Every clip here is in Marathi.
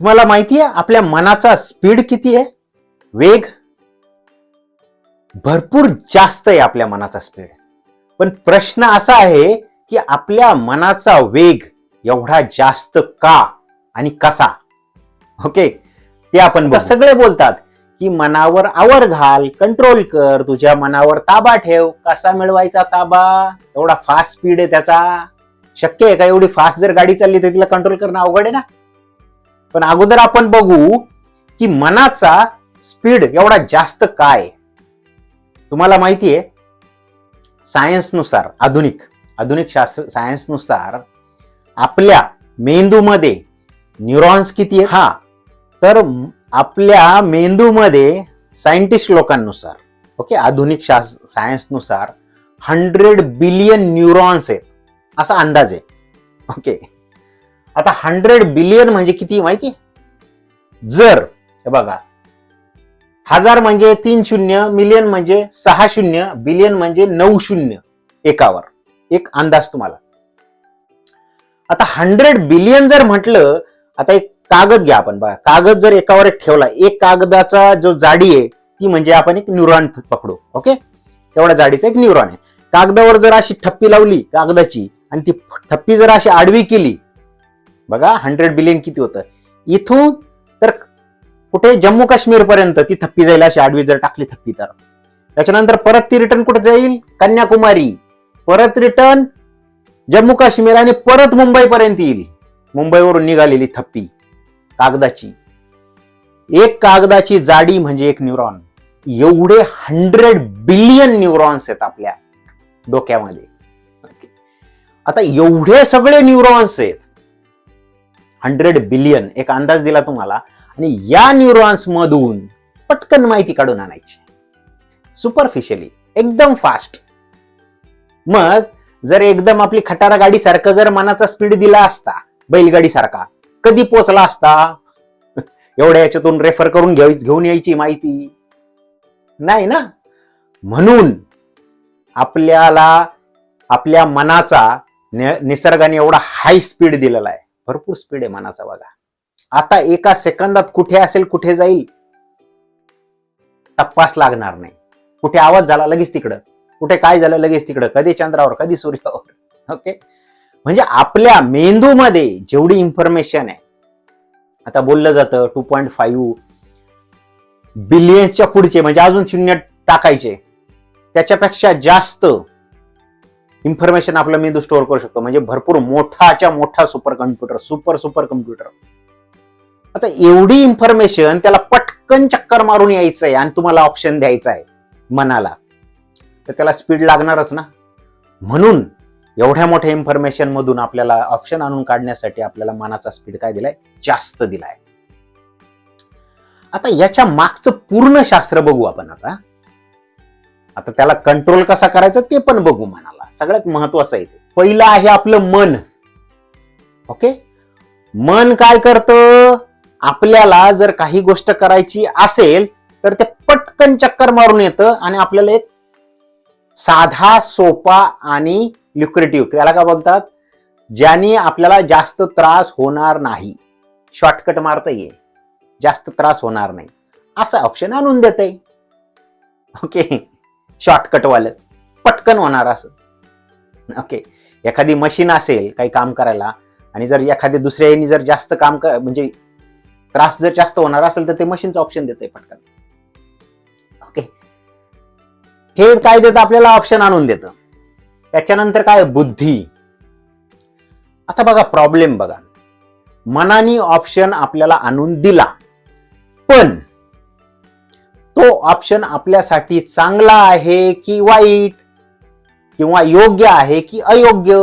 तुम्हाला माहिती आहे आपल्या मनाचा स्पीड किती आहे? वेग? भरपूर जास्त आहे आपल्या मनाचा स्पीड पण प्रश्न असा आहे की आपल्या मनाचा वेग एवढा जास्त का आणि कसा? ओके ते आपण सगळे बोलतात की मनावर आवर घाल कंट्रोल कर तुझ्या मनावर ताबा ठेव. कसा मिळवायचा ताबा? एवढा फास्ट स्पीड आहे त्याचा. शक्य आहे का एवढी फास्ट जर गाडी चालली तर तिला कंट्रोल करणं अवघड आहे ना? पण अगोदर आपण बघू की मनाचा स्पीड एवढा जास्त काय? तुम्हाला माहिती आहे सायन्सनुसार आधुनिक आधुनिक शास्त्र सायन्सनुसार आपल्या मेंदूमध्ये न्यूरॉन्स किती आहेत? हा. तर आपल्या मेंदूमध्ये सायंटिस्ट लोकांनुसार ओके आधुनिक शास सायन्सनुसार हंड्रेड बिलियन न्यूरॉन्स आहेत असा अंदाज आहे ओके. आता हंड्रेड बिलियन म्हणजे किती माहिती? जर हे बघा. हजार म्हणजे तीन शून्य मिलियन म्हणजे सहा शून्य बिलियन म्हणजे नऊ शून्य एकावर. एक अंदाज तुम्हाला. आता हंड्रेड बिलियन जर म्हटलं आता एक कागद घ्या आपण. बघा कागद जर एकावर एक ठेवला एक कागदाचा जो जाडी आहे ती म्हणजे आपण एक न्यूरॉन पकडू ओके तेवढ्या जाडीचा एक न्यूरॉन आहे. कागदावर जर अशी ठप्पी लावली कागदाची आणि ती ठप्पी जर अशी आडवी केली बघा हंड्रेड बिलियन किती होतं? इथून तर कुठे जम्मू काश्मीर पर्यंत ती थप्पी जाईल अशी आडवी जर टाकली थप्पी तर. त्याच्यानंतर परत ती रिटर्न कुठे जाईल? कन्याकुमारी. परत रिटर्न जम्मू काश्मीर आणि परत मुंबई पर्यंत येईल. मुंबईवरून निघालेली थप्पी कागदाची. एक कागदाची जाडी म्हणजे एक न्यूरॉन एवढे हंड्रेड बिलियन न्यूरॉन्स आहेत आपल्या डोक्यामध्ये. आता एवढे सगळे न्यूरॉन्स आहेत. हंड्रेड बिलियन एक अंदाज दिला तुम्हाला आणि या न्यूरॉन्समधून पटकन माहिती काढून आणायची. सुपरफिशियली एकदम फास्ट मग जर एकदम आपली खटारा गाडी सारखं जर मनाचा स्पीड दिला असता बैलगाडी सारखा कधी पोचला असता? एवढ्या याच्यातून रेफर करून घ्यावी घेऊन यायची माहिती. नाही ना? म्हणून आपल्याला आपल्या मनाचा निसर्गाने एवढा हाय स्पीड दिलेला आहे. भरपूर स्पीड आहे मनाचा बघा. आता एका सेकंदात कुठे असेल कुठे जाईल तपास लागणार नाही. कुठे आवाज झाला लगेच तिकडं. कुठे काय झालं लगेच तिकडं. कधी चंद्रावर कधी सूर्यावर. ओके म्हणजे आपल्या मेंदूमध्ये जेवढी इन्फॉर्मेशन आहे आता बोललं जातं टू पॉईंट फाईव्ह बिलियन्सच्या पुढचे म्हणजे अजून शून्य टाकायचे त्याच्यापेक्षा जास्त इन्फॉर्मेशन आपला मेंदू स्टोअर करू शकतो. म्हणजे भरपूर मोठाच्या मोठा super computer super super computer आता एवढी इन्फॉर्मेशन त्याला पटकन चक्कर मारून यायचं आहे आणि तुम्हाला ऑप्शन द्यायचं आहे मनाला. तर त्याला स्पीड लागणारच ना. म्हणून एवढ्या मोठ्या इन्फॉर्मेशन मधून आपल्याला ऑप्शन आणून काढण्यासाठी आपल्याला मनाचा स्पीड काय दिलाय? जास्त दिलाय. आता याच्या मागचं पूर्ण शास्त्र बघू आपण आता. आता त्याला कंट्रोल कसा करायचा ते पण बघू मनाला. सगळ्यात महत्वाचं आहे पहिलं आहे आपलं मन. ओके? मन काय करतं? आपल्याला जर काही गोष्ट करायची असेल तर ते पटकन चक्कर मारून येतं आणि आपल्याला एक साधा सोपा आणि ल्युक्रेटिव्ह त्याला काय बोलतात? ज्याने आपल्याला जास्त त्रास होणार नाही. शॉर्टकट मारता येईल जास्त त्रास होणार नाही. असं ऑप्शन आणून देत आहे ओके शॉर्टकटवालं पटकन होणार असं. ओके एखादी मशीन असेल काही काम करायला आणि जर एखाद्या दुसऱ्याने जर जास्त काम कर म्हणजे त्रास जर जास्त होणार असेल तर ते मशीनचं ऑप्शन देत आहे पटकन. ओके हे काय देतं आपल्याला ऑप्शन आणून देतं. त्याच्यानंतर काय? बुद्धी. आता बघा प्रॉब्लेम बघा. मनाने ऑप्शन आपल्याला आणून दिला. पण तो ऑप्शन आपल्यासाठी चांगला आहे की वाईट? किंवा योग्य आहे की अयोग्य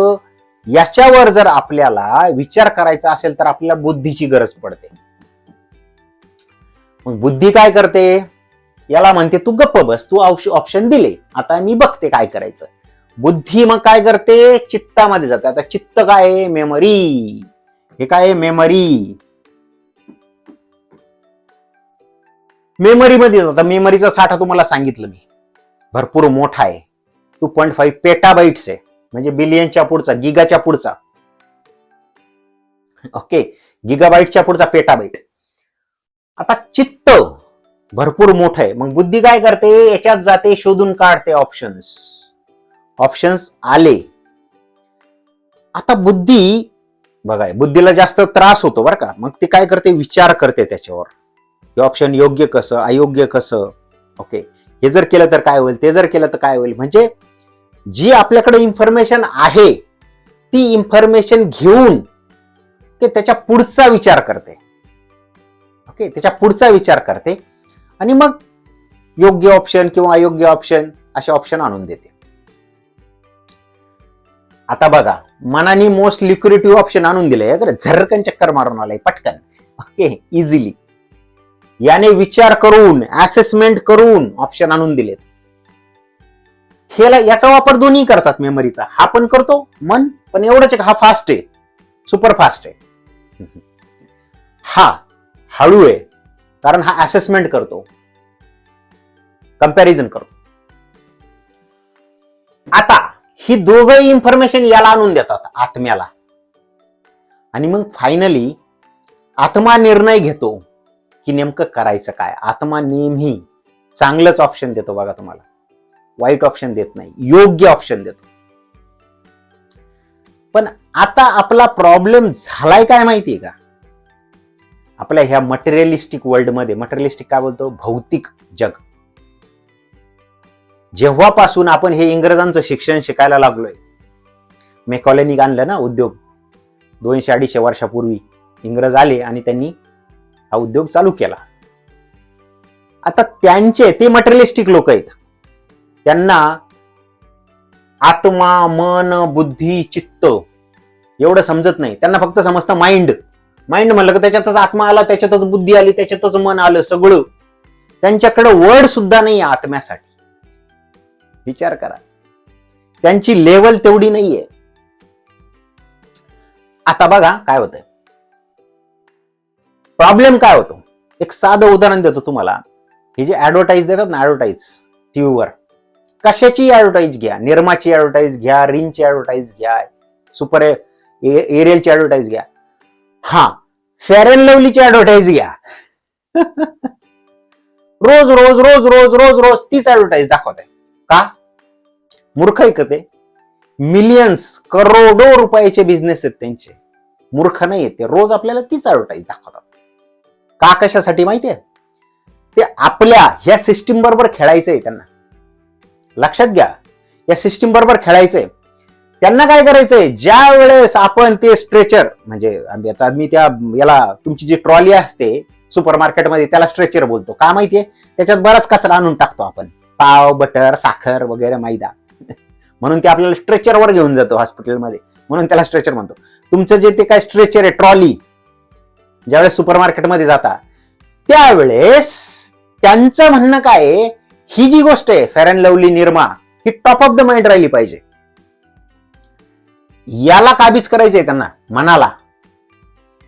याच्यावर जर आपल्याला विचार करायचा असेल तर आपल्याला बुद्धीची गरज पडते. मग बुद्धी काय करते? याला म्हणते तू गप्प बस तू ऑप्शन दिले. आता मी बघते काय करायचं. बुद्धी मग काय करते? चित्तामध्ये जाते. आता चित्त काय आहे? मेमरी. हे काय आहे? मेमरी. मेमरीमध्ये आता मेमरीचा साठा तुम्हाला सांगितलं मी. भरपूर मोठा आहे. टू पॉईंट फाईव्ह पेटाबाईट्स आहे. म्हणजे बिलियनच्या पुढचा गिगाच्या पुढचा. ओके गिगाबाईटच्या पुढचा पेटाबाईट आता चित्त भरपूर मोठं आहे. मग बुद्धी काय करते? याच्यात जाते शोधून काढते ऑप्शन्स ऑप्शन्स आले. आता बुद्धी बघाय बुद्धीला जास्त त्रास होतो बरं का. मग ती काय करते? विचार करते त्याच्यावर. हे ऑप्शन योग्य कसं? अयोग्य कसं? ओके हे जर केलं तर काय होईल? ते जर केलं तर काय होईल? म्हणजे जी आपल्याकडे इन्फॉर्मेशन आहे ती इन्फॉर्मेशन घेऊन ते त्याच्या पुढचा विचार करते. ओके त्याच्या पुढचा विचार करते. आणि मग योग्य ऑप्शन किंवा अयोग्य ऑप्शन असे ऑप्शन आणून देते. आता बघा मनाने मोस्ट लिक्युरेटिव्ह ऑप्शन आणून दिले अगर झरकन चक्कर मारून आलाय पटकन. ओके इझिली याने विचार करून असेसमेंट करून ऑप्शन आणून दिलेत. ह्याला याचा वापर दोन्ही करतात मेमरीचा हा पण करतो मन पण एवढंच हा फास्ट आहे. सुपर फास्ट आहे. हा हळू आहे. कारण हा असेसमेंट करतो. कंपॅरिझन करतो. आता ही दोघंही इन्फॉर्मेशन याला आणून देतात आत्म्याला. आणि मग फायनली आत्मा निर्णय घेतो की नेमकं करायचं काय? आत्मा नेहमी चांगलंच ऑप्शन देतो बघा तुम्हाला. वाईट ऑप्शन देत नाही योग्य ऑप्शन देतो पण आता आपला प्रॉब्लेम झालाय काय माहितीये का? आपल्या ह्या मटेरियलिस्टिक वर्ल्डमध्ये मटेरियलिस्टिक काय बोलतो? भौतिक जग. जेव्हापासून आपण हे इंग्रजांचं शिक्षण शिकायला लागलोय मेकॉलनिक आणलं ना उद्योग दोनशे अडीचशे वर्षापूर्वी इंग्रज आले आणि त्यांनी हा उद्योग चालू केला. आता त्यांचे ते मटेरियलिस्टिक लोक आहेत. त्यांना आत्मा मन बुद्धी चित्त एवढं समजत नाही. त्यांना फक्त समजतं माइंड माइंड म्हणलं की त्याच्यातच आत्मा आला त्याच्यातच बुद्धी आली त्याच्यातच मन आलं सगळं. त्यांच्याकडे वर्ड सुद्धा नाही आत्म्यासाठी. विचार करा. त्यांची लेवल तेवढी नाहीये. आता बघा काय होतंय. प्रॉब्लेम काय होतो? एक साधं उदाहरण देतो तुम्हाला. हे जे ऍडव्हर्टाईज देतात ना ऍडव्हर्टाईज टीव्हीवर कशाची ऍडव्हर्टाईज घ्या? निर्माची ऍडव्हर्टाईज घ्या रिनची ऍडव्हर्टाईज घ्या सुपर एरियलची ऍडव्हर्टाईज घ्या. हा फेअर अँड लवलीची ऍडव्हर्टाईज घ्या. रोज रोज रोज रोज रोज रोज तीच ऍडव्हर्टाईज दाखवत आहे का? मूर्ख आहे का ते? मिलियन्स करोडो रुपयाचे बिझनेस आहेत त्यांचे. मूर्ख नाही आहेत ते. रोज आपल्याला तीच ऍडव्हर्टाईज दाखवतात. का कशासाठी माहितीये? ते आपल्या ह्या सिस्टीम बरोबर खेळायचंय त्यांना. लक्षात घ्या. या सिस्टीम बरोबर खेळायचंय. त्यांना काय करायचंय? ज्या वेळेस आपण ते स्ट्रेचर म्हणजे आता मी त्या याला तुमची जी ट्रॉली असते सुपर मार्केटमध्ये त्याला स्ट्रेचर बोलतो. का माहितीये? त्याच्यात बराच कचरा आणून टाकतो आपण. पाव बटर साखर वगैरे मैदा. म्हणून ते आपल्याला स्ट्रेचरवर घेऊन जातो हॉस्पिटलमध्ये म्हणून त्याला स्ट्रेचर म्हणतो. तुमचं जे ते काय स्ट्रेचर आहे ट्रॉली ज्यावेळेस सुपर मार्केटमध्ये जाता त्यावेळेस त्यांचं म्हणणं काय आहे, ही जी गोष्ट आहे फेअर अँड लवली निर्मा ही टॉप ऑफ द माइंड राहिली पाहिजे. याला काबीज करायचंय त्यांना? मनाला.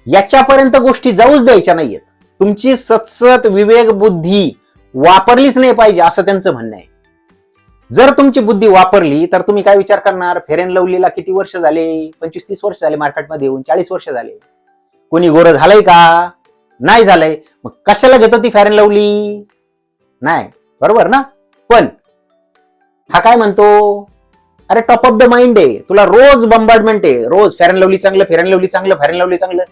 याच्यापर्यंत गोष्टी जाऊच द्यायच्या नाहीयेत. तुमची सतसत विवेक बुद्धी वापरलीच नाही पाहिजे असं त्यांचं म्हणणं आहे. जर तुमची बुद्धी वापरली तर तुम्ही काय विचार करणार? फेर अँड लवलीला किती वर्ष झाले? पंचवीस तीस वर्ष झाले मार्केटमध्ये येऊन चाळीस वर्ष झाले. कोणी गोरं झालंय का? नाही झालंय. मग कशाला घेतो ती फेअर अँड लवली नाही. बरोबर ना? पण हा काय म्हणतो? अरे टॉप ऑफ द माइंड आहे. तुला रोज बंबार्डमेंट आहे. रोज फेरन अँड लवली चांगलं फेरन अँड लवली चांगलं फेरन लवली चांगलं.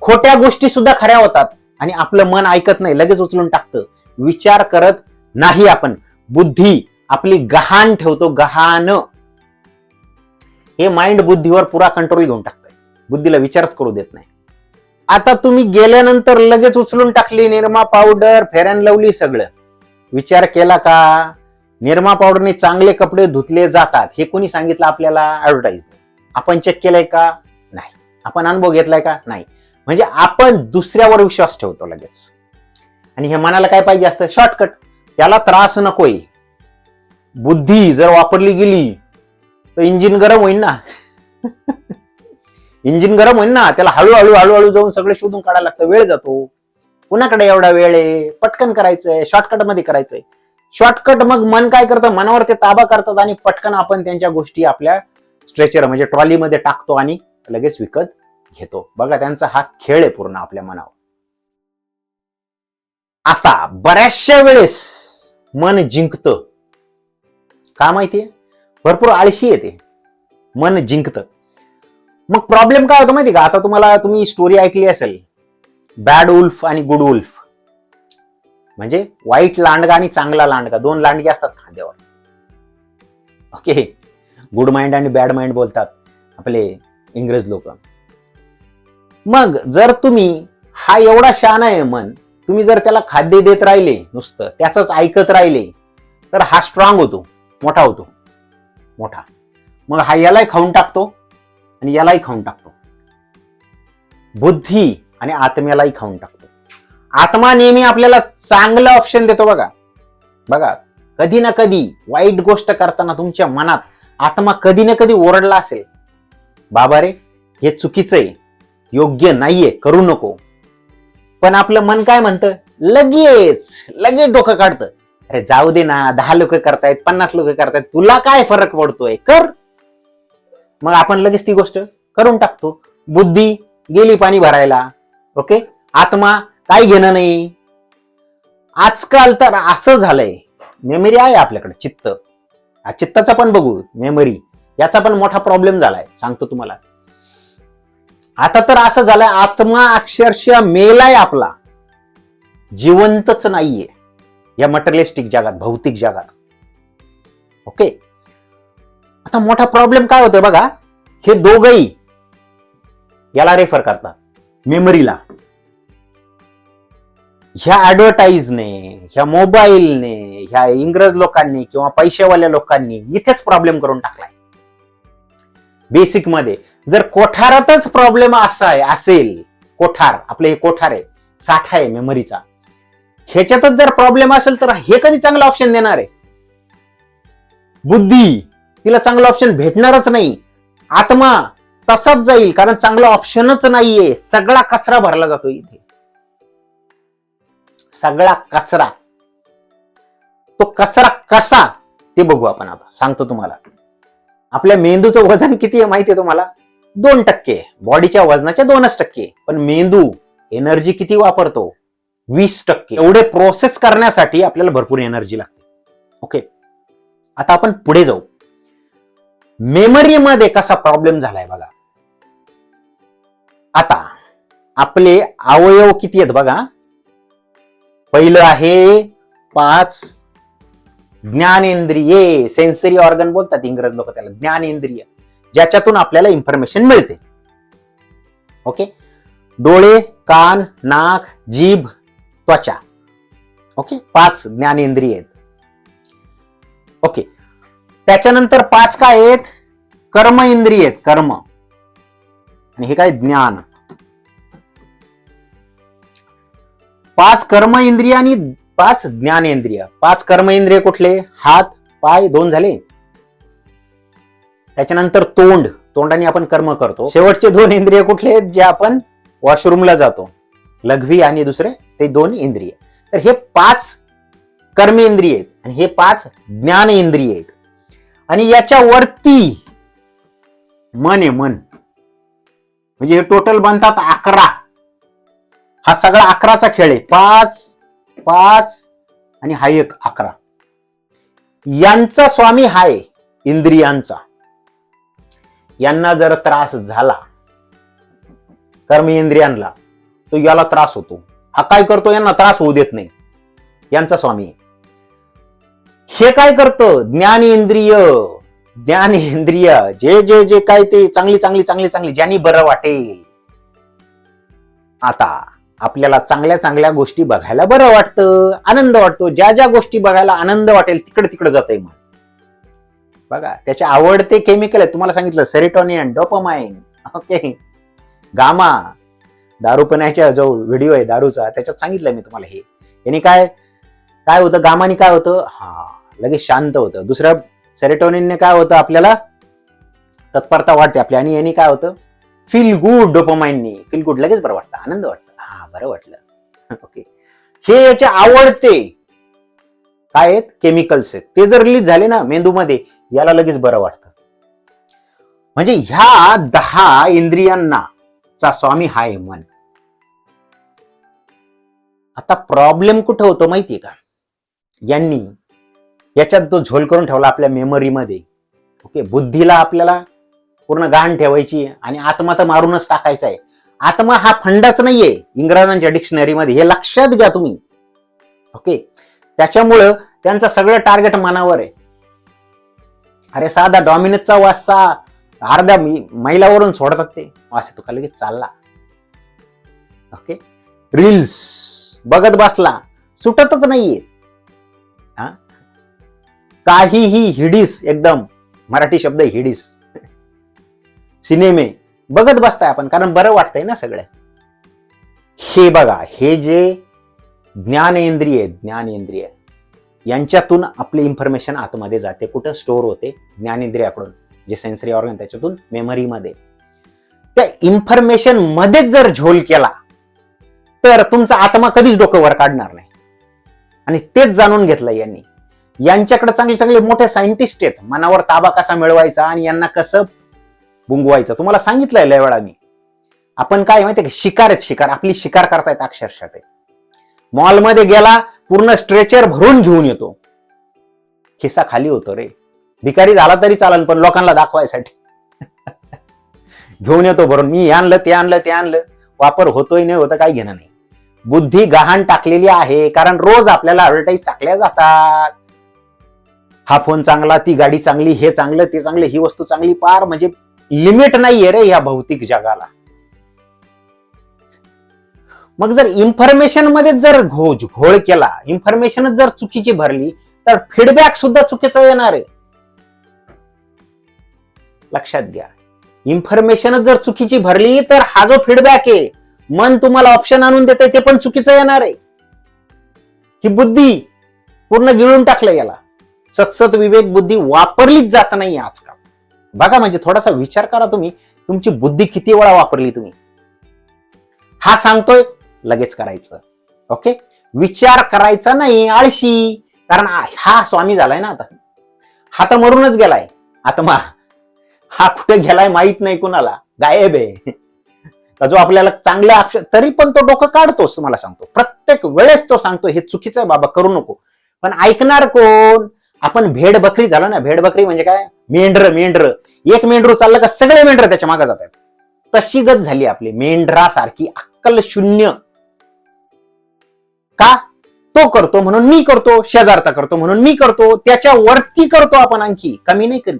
खोट्या गोष्टी सुद्धा खऱ्या होतात आणि आपलं मन ऐकत नाही. लगेच उचलून टाकतं. विचार करत नाही आपण. बुद्धी आपली गहाण ठेवतो. गहाण. हे माइंड बुद्धीवर पुरा कंट्रोल घेऊन टाकतंय. बुद्धीला विचारच करू देत नाही. आता तुम्ही गेल्यानंतर लगेच उचलून टाकली Nirma powder Fair and Lovely सगळं. विचार केला का? निरमा पावडरने चांगले कपडे धुतले जातात. हे कोणी सांगितलं आपल्याला? ऍडव्हर्टाईज आपण चेक केलंय का? नाही. आपण अनुभव घेतलाय का? नाही. म्हणजे आपण दुसऱ्यावर विश्वास ठेवतो लगेच. आणि हे मनाला काय पाहिजे असतं? शॉर्टकट त्याला त्रास नकोय. बुद्धी जर वापरली गेली तर इंजिन गरम होईल ना. इंजिन गरम होईल ना. त्याला हळूहळू हळूहळू जाऊन सगळे शोधून काढायला लागतं. वेळ जातो. कुणाकडे एवढा वेळ आहे? पटकन करायचंय शॉर्टकटमध्ये करायचंय. शॉर्टकट मग मन काय करतं? मनावर ते ताबा करतात आणि पटकन आपण त्यांच्या गोष्टी आपल्या स्ट्रेचर म्हणजे ट्रॉलीमध्ये टाकतो आणि लगेच विकत घेतो. बघा त्यांचा हा खेळ आहे पूर्ण आपल्या मनावर. आता बऱ्याचशा वेळेस मन जिंकत. का माहितीये? भरपूर आळशी येते मन जिंकत. मग प्रॉब्लेम काय होतो माहिती का? आता तुम्हाला तुम्ही स्टोरी ऐकली असेल. बॅड उल्फ आणि गुड उल्फ म्हणजे वाईट लांडगा आणि चांगला लांडगा. दोन लांडगे असतात खांद्यावर. ओके गुड माइंड आणि बॅड माइंड बोलतात आपले इंग्रज लोक. मग जर तुम्ही हा एवढा शान आहे मन तुम्ही जर त्याला खाद्य देत राहिले नुसतं त्याचंच ऐकत राहिले तर हा स्ट्रॉंग होतो मोठा होतो. मोठा. मग हा यालाही खाऊन टाकतो आणि यालाही खाऊन टाकतो. बुद्धी आणि आत्म्यालाही खाऊन टाकतो. आत्मा नेहमी आपल्याला चांगलं ऑप्शन देतो बघा. बघा कधी ना कधी वाईट गोष्ट करताना तुमच्या मनात आत्मा कधी ना कधी ओरडला असेल. बाबा रे हे चुकीचं आहे. योग्य नाहीये करू नको. पण आपलं मन काय म्हणतं? लगेच लगेच डोकं काढतं. अरे जाऊ दे ना दहा लोक करतायत पन्नास लोक करतायत तुला काय फरक पडतोय? कर. मग आपण लगेच ती गोष्ट करून टाकतो. बुद्धी गेली पाणी भरायला. ओके? आत्मा काय घेणं नाही. आजकाल तर असं झालंय. मेमरी आहे आपल्याकडे चित्त. हा चित्ताचा पण बघू मेमरी याचा पण मोठा प्रॉब्लेम झालाय सांगतो तुम्हाला. आता तर असं झालंय आत्मा अक्षरशः मेलाय आपला. जिवंतच नाहीये. या मटेरियलिस्टिक जगात भौतिक जगात. ओके? आता मोठा प्रॉब्लेम काय होतोय बघा हे दोघही याला रेफर करतात. मेमरीला. ह्या ऍडव्हर्टाईजने ह्या मोबाईलने ह्या इंग्रज लोकांनी किंवा पैशावाल्या लोकांनी इथेच प्रॉब्लेम करून टाकलाय. बेसिकमध्ये जर कोठारातच प्रॉब्लेम असा आहे असेल कोठार आपलं हे कोठार आहे साठा आहे मेमरीचा ह्याच्यातच जर प्रॉब्लेम असेल तर हे कधी चांगलं ऑप्शन देणार आहे? बुद्धी तिला चांगलं ऑप्शन भेटणारच नाही. आत्मा तसाच जाईल कारण चांगलं ऑप्शनच नाहीये. सगळा कचरा भरला जातो इथे. सगळा कचरा. तो कचरा कसा? ते बघू आपण आता. सांगतो तुम्हाला. आपल्या मेंदूचं वजन किती आहे माहिती आहे तुम्हाला? दोन टक्के. बॉडीच्या वजनाच्या दोनच टक्के. पण मेंदू एनर्जी किती वापरतो? वीस टक्के. एवढे प्रोसेस करण्यासाठी आपल्याला भरपूर एनर्जी लागते. ओके आता आपण पुढे जाऊ. मेमरीमध्ये कसा प्रॉब्लेम झालाय बघा. आता आपले अवयव किती आहेत बघा. पहिलं आहे पाच ज्ञानेंद्रिये. सेन्सरी ऑर्गन बोलतात इंग्रज लोक त्याला ज्ञानेंद्रिय. ज्याच्यातून आपल्याला इन्फॉर्मेशन मिळते. ओके डोळे कान नाक जीभ त्वचा. ओके पाच ज्ञानेंद्रिय आहेत. ओके त्याच्यानंतर पाच काय आहेत? कर्म इंद्रिय आहेत कर्म. आणि हे काय ज्ञान. पाच कर्म इंद्रिय आणि पाच ज्ञानेंद्रिय. पाच कर्म इंद्रिय कुठले? हात पाय दोन झाले. त्याच्यानंतर तोंड. तोंडाने आपण कर्म करतो. शेवटचे दोन इंद्रिय कुठले? आहेत जे आपण वॉशरूमला जातो. लघवी आणि दुसरे ते दोन इंद्रिय. तर हे पाच कर्मेंद्रिय आहेत आणि हे पाच ज्ञान इंद्रिय आहेत. आणि याच्या वरती मन आहे मन. म्हणजे हे टोटल बनतात अकरा. हा सगळा अकराचा खेळ आहे. पाच पाच आणि हा एक अकरा. यांचा स्वामी हाय इंद्रियांचा. यांना जर त्रास झाला कर्म इंद्रियांना तो याला त्रास होतो. हा काय करतो? यांना त्रास होऊ देत नाही. यांचा स्वामी हे काय करतं? ज्ञान इंद्रिय ज्ञानेंद्रिय जे जे जे काय ते चांगली चांगली चांगली चांगली ज्यांनी बरं वाटेल. आता आपल्याला चांगल्या चांगल्या गोष्टी बघायला बरं वाटतं आनंद वाटतो. ज्या ज्या गोष्टी बघायला आनंद वाटेल तिकडे तिकडे जात मग. बघा त्याचे आवडते केमिकल आहे तुम्हाला सांगितलं सेरिटोनियन डोपामाइन ओके गामा दारू पिण्याच्या जो व्हिडिओ आहे दारूचा त्याच्यात सांगितलं मी तुम्हाला हे. याने काय काय होतं? गामाने काय होतं? हा लगेच शांत होतं. दुसऱ्या सेरेटोनिनने काय होतं आपल्याला? तत्परता वाढते आपली. आणि याने काय होतं? फील गुड डोपामाइननी फील गुड लगेच बरं वाटतं. आनंद वाटतं. हा बरं वाटलं. ओके हे याचे आवडते. काय आहेत? केमिकल्स आहेत. ते जर रिलीज झाले ना मेंदूमध्ये याला लगेच बरं वाटतं. म्हणजे ह्या दहा इंद्रियांना चा स्वामी हाय मन. आता प्रॉब्लेम कुठं होतो माहितीये का? यांनी याच्यात तो झोल करून ठेवला आपल्या मेमरीमध्ये. ओके बुद्धीला आपल्याला पूर्ण गाण ठेवायची आणि आत्मा तर मारूनच टाकायचा आहे. आत्मा हा फंडाच नाहीये इंग्रजांच्या डिक्शनरीमध्ये हे लक्षात घ्या तुम्ही. ओके त्याच्यामुळं त्यांचं सगळं टार्गेट मनावर आहे. अरे साधा डॉमिनसचा वासा अर्ध्या मैलावरून सोडतात ते. वास तो लगेच चालला. ओके रील्स बघत बसला. सुटतच नाहीये काहीही हिडीस एकदम मराठी शब्द हिडीस. सिनेमे बघत बसताय आपण कारण बरं वाटतंय ना सगळ्या हे बघा हे जे ज्ञानेंद्रिय ज्ञानेंद्रिय यांच्यातून आपली इन्फॉर्मेशन आतमध्ये जाते. कुठं? स्टोअर होते ज्ञानेंद्रियाकडून जे सेन्सरी ऑर्गन त्याच्यातून मेमरीमध्ये त्या इन्फॉर्मेशन मध्येच जर झोल केला तर तुमचा आत्मा कधीच डोकं वर काढणार नाही. आणि तेच जाणून घेतलं यांनी. यांच्याकडे चांगले चांगले मोठे सायंटिस्ट आहेत. मनावर ताबा कसा मिळवायचा आणि यांना कसं बुंगवायचं? तुम्हाला सांगितलंय लय वेळा मी. आपण काय माहितीये का? शिकार आहेत शिकार. आपली शिकार करतायत अक्षरशः ते. मॉलमध्ये गेला पूर्ण स्ट्रेचर भरून घेऊन येतो. खिस्सा खाली होतो रे. भिकारी झाला तरी चालन पण लोकांना दाखवायसाठी. घेऊन येतो भरून. मी हे आणलं ते आणलं ते आणलं. वापर होतोय नाही होतं काही घेणं नाही. बुद्धी गहाण टाकलेली आहे कारण रोज आपल्याला ॲडव्हर्टाईज टाकल्या जातात. हा फोन चांगला ती गाडी चांगली हे चांगलं ते चांगलं ही वस्तू चांगली पार म्हणजे लिमिट नाहीये रे या भौतिक जगाला. मग जर इन्फॉर्मेशनमध्ये जर घो घोळ केला इन्फॉर्मेशनच जर चुकीची भरली तर फीडबॅक सुद्धा चुकीचा येणार आहे. लक्षात घ्या. इन्फॉर्मेशनच जर चुकीची भरली तर हा जो फीडबॅक आहे मन तुम्हाला ऑप्शन आणून देते ते पण चुकीचं येणार आहे. ही बुद्धी पूर्ण गिळून टाकलं याला. सतसत विवेक बुद्धी वापरलीच जात नाही आजकाल. बघा म्हणजे थोडासा विचार करा तुम्ही तुमची बुद्धी किती वेळा वापरली तुम्ही? हा सांगतोय लगेच करायचं. ओके? विचार करायचा नाही आळशी. कारण हा स्वामी झालाय ना आता. हा तर मरूनच गेलाय. आत्मा हा कुठे गेलाय माहीत नाही कुणाला. गायब आहे. जो आपल्याला चांगल्या अक्षर तरी पण तो डोकं काढतोच मला सांगतो. प्रत्येक वेळेस तो सांगतो हे चुकीचं आहे बाबा करू नको. पण ऐकणार कोण? आपण भेड बकरी झालो ना भेड बकरी म्हणजे काय? मेंढर मेंढर. एक मेंढरू चाललं का सगळे मेंढर त्याच्यामागे जातात. तशी गत झाली आपली. मेंढरासारखी अक्कल शून्य. का? तो करतो म्हणून मी करतो शेजारता करतो म्हणून मी करतो त्याच्या वरती करतो आपण आणखी. कमी नाही करीत.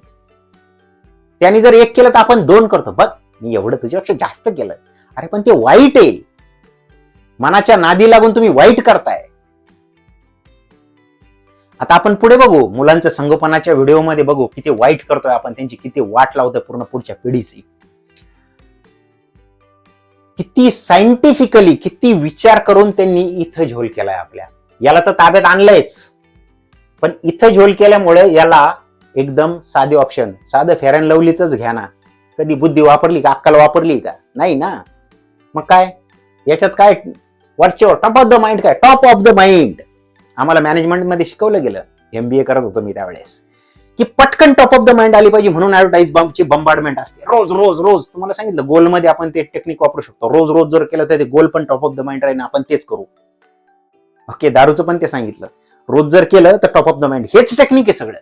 त्यांनी जर एक केलं तर आपण दोन करतो. बघ मी एवढं तुझ्यापेक्षा जास्त केलं अरे पण ते वाईट आहे. मनाच्या नादी लागून तुम्ही वाईट करताय. आता आपण पुढे बघू. मुलांचं संगोपनाच्या व्हिडिओमध्ये बघू. किती वाईट करतोय आपण त्यांची किती वाट लावतोय पूर्ण पुढच्या पिढीची. किती सायंटिफिकली किती विचार करून त्यांनी इथं झोल केलाय आपल्या. याला तर ताब्यात आणलंयच. पण इथं झोल केल्यामुळे याला एकदम साधे ऑप्शन साधं फेअर अँड लवलीच घ्या ना कधी बुद्धी वापरली का अक्कल वापरली का? नाही ना. मग काय? याच्यात काय? वरचेवर टॉप ऑफ द माइंड काय? टॉप ऑफ द माइंड आम्हाला मॅनेजमेंटमध्ये शिकवलं गेलं. एमबीए करत होतो मी त्यावेळेस. की पटकन टॉप ऑफ द माइंड आली पाहिजे म्हणून ॲडव्हर्टाईज बॉम्बची बंबार्डमेंट असते. रोज रोज रोज. तुम्हाला सांगितलं गोलमध्ये आपण ते टेक्निक वापरू शकतो. रोज रोज जर केलं तर ते गोल पण टॉप ऑफ द माइंड राहील आपण तेच करू. ओके दारूचं पण ते सांगितलं. रोज जर केलं तर टॉप ऑफ द माइंड हेच टेक्निक आहे सगळं.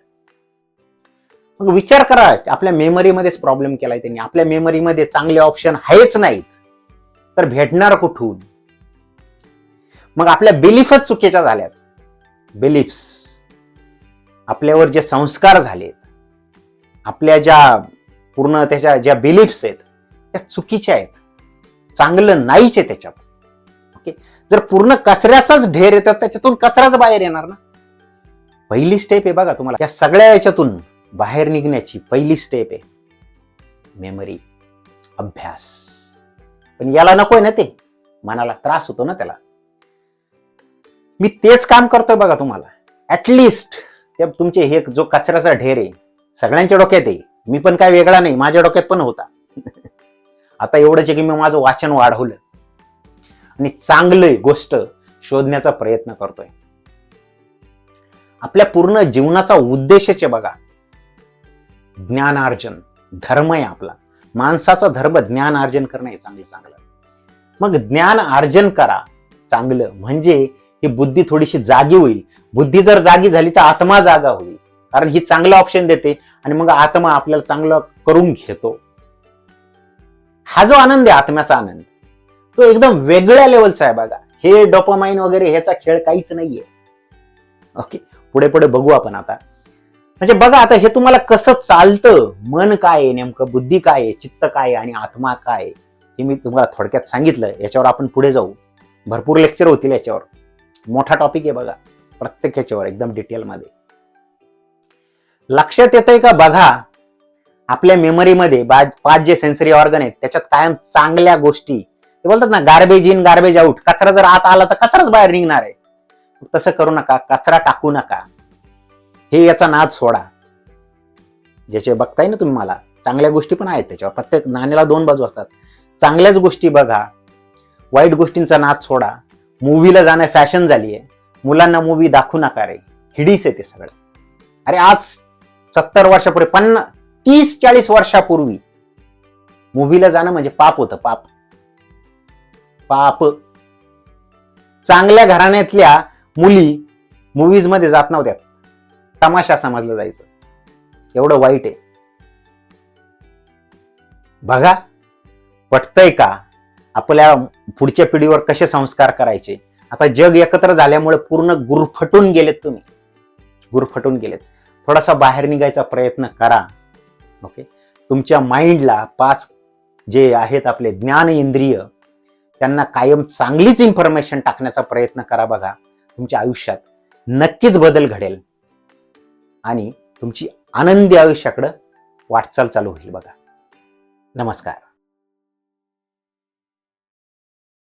मग विचार करा आपल्या मेमरीमध्येच प्रॉब्लेम केलाय त्यांनी. आपल्या मेमरीमध्ये चांगले ऑप्शन आहेच नाहीत. तर भेटणार कुठून? मग आपल्या बिलीफच चुकीच्या झाल्यात. बिलीफ्स आपल्यावर जे संस्कार झालेत आपल्या ज्या पूर्ण त्याच्या ज्या बिलीफ्स आहेत त्या चुकीच्या आहेत. चांगलं नाहीच आहे त्याच्यात. ओके? जर पूर्ण कचऱ्याचाच ढेर येतात त्याच्यातून कचराच बाहेर येणार ना? पहिली स्टेप आहे बघा तुम्हाला. या सगळ्या याच्यातून बाहेर निघण्याची पहिली स्टेप आहे. मेमरी अभ्यास. पण याला नकोय ना ते. मनाला त्रास होतो ना त्याला. मी तेच काम करतोय बघा तुम्हाला. ॲटलिस्ट त्या तुमचे हे जो कचऱ्याचा ढेर आहे सगळ्यांच्या डोक्यात आहे. मी पण काय वेगळा नाही माझ्या डोक्यात पण होता. आता एवढंच की मी माझं वाचन वाढवलं. आणि चांगलं गोष्ट शोधण्याचा प्रयत्न करतोय. आपल्या पूर्ण जीवनाचा उद्देशच आहे बघा. ज्ञानार्जन. धर्म आहे आपला. माणसाचा धर्म ज्ञान अर्जन करणं हे चांगलं चांगलं मग ज्ञान अर्जन करा. चांगलं. म्हणजे ही बुद्धी थोडीशी जागी होईल. बुद्धी जर जागी झाली तर आत्मा जागा होईल. कारण ही चांगलं ऑप्शन देते आणि मग आत्मा आपल्याला चांगलं करून घेतो. हा जो आनंद आहे आत्म्याचा आनंद तो एकदम वेगळ्या लेवलचा आहे बघा. हे डोपामाइन वगैरे ह्याचा खेळ काहीच नाहीये. ओके पुढे पुढे बघू आपण आता. म्हणजे बघा आता हे तुम्हाला कसं चालतं? मन काय आहे नेमकं? बुद्धी काय आहे? चित्त काय आहे? आणि आत्मा काय हे मी तुम्हाला थोडक्यात सांगितलं याच्यावर आपण पुढे जाऊ. भरपूर लेक्चर होतील याच्यावर. मोठा टॉपिक आहे बघा. प्रत्येक ह्याच्यावर एकदम डिटेलमध्ये लक्षात येतंय का बघा आपल्या मेमरीमध्ये पाच जे सेन्सरी ऑर्गन आहेत त्याच्यात कायम चांगल्या गोष्टी. ते बोलतात ना गार्बेज इन गार्बेज आउट कचरा जर आत आला तर कचराच बाहेर निघणार आहे. तसं करू नका कचरा टाकू नका. हे याचा नाद सोडा. ज्याचे बघताय ना तुम्ही मला चांगल्या गोष्टी पण आहेत त्याच्यावर. प्रत्येक नाण्याला दोन बाजू असतात. चांगल्याच गोष्टी बघा. वाईट गोष्टींचा नाद सोडा. मूवीला जाणं फॅशन झाली आहे मुलांना मूवी दाखवू नका रे. हिडीस आहे ते सगळं. अरे आज सत्तर वर्षापूर्वी पन्नास तीस चाळीस वर्षापूर्वी मूवीला जाणं म्हणजे पाप होतं पाप. पाप. चांगल्या घराण्यातल्या मुली मूवीजमध्ये जात नव्हत्या तमाशा समजलं जायचं. एवढं वाईट आहे. बघा पटतंय का? आपल्या पुढच्या पिढीवर कसे संस्कार करायचे? आता जग एकत्र झाल्यामुळे पूर्ण गुरफटून गेलेत तुम्ही. गुरफटून गेलेत. थोडासा बाहेर निघायचा प्रयत्न करा. ओके तुमच्या माइंडला पाच जे आहेत आपले ज्ञान इंद्रिय त्यांना कायम चांगलीच इन्फॉर्मेशन टाकण्याचा प्रयत्न करा बघा. तुमच्या आयुष्यात नक्कीच बदल घडेल. आणि तुमची आनंदी आयुष्याकडं वाटचाल चालू होईल बघा. नमस्कार.